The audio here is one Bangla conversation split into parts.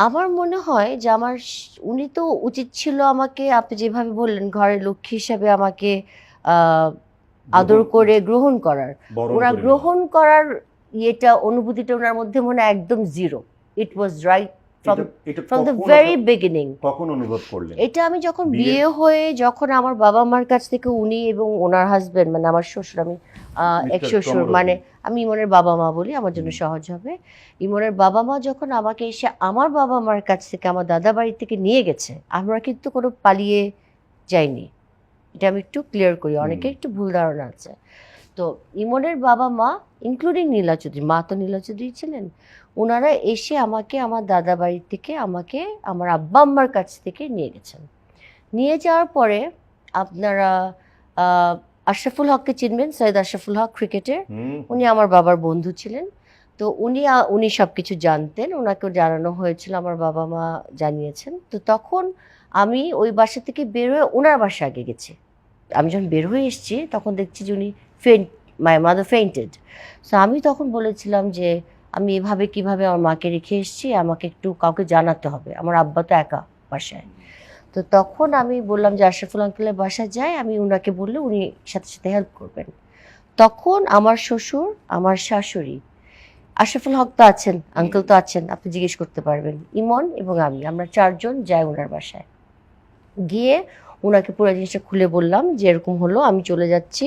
আমার মনে হয় যে আমার উনি তো উচিত ছিল আমাকে আপনি যেভাবে বললেন ঘরের লক্ষ্মী হিসাবে আমাকে আদর করে গ্রহণ করার। ওনার ওরা গ্রহণ করার ইয়েটা অনুভূতিটা ওনার মধ্যে মনে হয় একদম zero it was right from the very beginning কখন অনুভব করলেন? এটা আমি যখন বিয়ে- বিয়ে হয়ে যখন আমার বাবা মার কাছ থেকে উনি এবং ওনার হাজবেন্ড মানে আমার শ্বশুর আমি এক শ্বশুর মানে আমি ইমনের বাবা মা বলি আমার জন্য সহজ হবে। ইমনের বাবা মা যখন আমাকে এসে আমার বাবা মার কাছ থেকে আমার দাদা বাড়ি থেকে নিয়ে গেছে আমরা কিন্তু কোনো পালিয়ে যাইনি। এটা আমি একটু ক্লিয়ার করি অনেকে একটু ভুল ধারণা আছে। তো ইমনের বাবা মা ইনক্লুডিং নীলা চৌধুরী মা তো নীলা চৌধুরী ছিলেন ওনারা এসে আমাকে আমার দাদা বাড়ি থেকে আমাকে আমার আব্বা আম্মার কাছ থেকে নিয়ে গেছেন। নিয়ে যাওয়ার পরে আপনারা আশরাফুল হককে চিনবেন সৈয়দ আশরাফুল হক ক্রিকেটের উনি আমার বাবার বন্ধু ছিলেন। তো উনি উনি সব কিছু জানতেন ওনাকে জানানো হয়েছিল আমার বাবা মা জানিয়েছেন। তো তখন আমি ওই বাসা থেকে বের হয়ে ওনার বাসা আগে গেছি। আমি যখন বের হয়ে এসেছি তখন দেখছি যে উনি faint my mother fainted so আমি তখন বলেছিলাম যে, আমি এভাবে কীভাবে আমার মাকে রেখে এসেছি, আমাকে একটু কাউকে জানাতে হবে। আমার আব্বা তো একা বাসায়। তো তখন আমি বললাম যে, আশরাফুল আঙ্কেলের বাসায় যাই আমি ওনাকে বললে উনি সাথে সাথে হেল্প করবেন। তখন আমার শ্বশুর, আমার শাশুড়ি, আশরাফুল হক তো আছেন আঙ্কেল তো আছেন, আপনি জিজ্ঞেস করতে পারবেন। ইমন এবং আমি, আমরা চারজন যাই ওনার বাসায়। গিয়ে ওনাকে পুরো জিনিসটা খুলে বললাম যে, এরকম হলো, আমি চলে যাচ্ছি।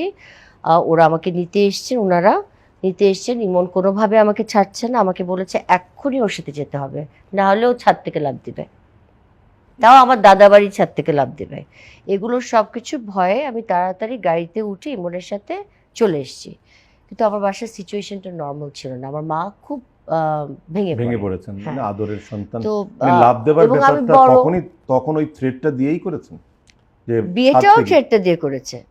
ওরা আমাকে নিতে এসছেন ওনারা নিতে এসছেন। ইমন কোনোভাবে আমাকে ছাড়ছে না আমাকে বলেছে এক্ষুনি ওর সাথে যেতে হবে। না হলে ও ছাদ থেকে লাভ দিবে। তাও আমার দাদা বাড়ির ছাদ থেকে লাভ দেবে। এগুলো সব কিছু ভয়ে আমি তাড়াতাড়ি গাড়িতে উঠে ইমনের সাথে চলে এসেছি। কিন্তু আমার বাসার সিচুয়েশনটা নর্মাল ছিল না। আমার মা খুব আহ, ভেঙে ভেঙে পড়ে। পড়েছেন। হ্যাঁ। আদরের সন্তান। তো মানে লাভ দেবার ব্যাপারটা তখনই তখন ওই থ্রেডটা দিয়েই করেছেন? যে বিয়েটাও ট্রেডটা দিয়ে করেছে।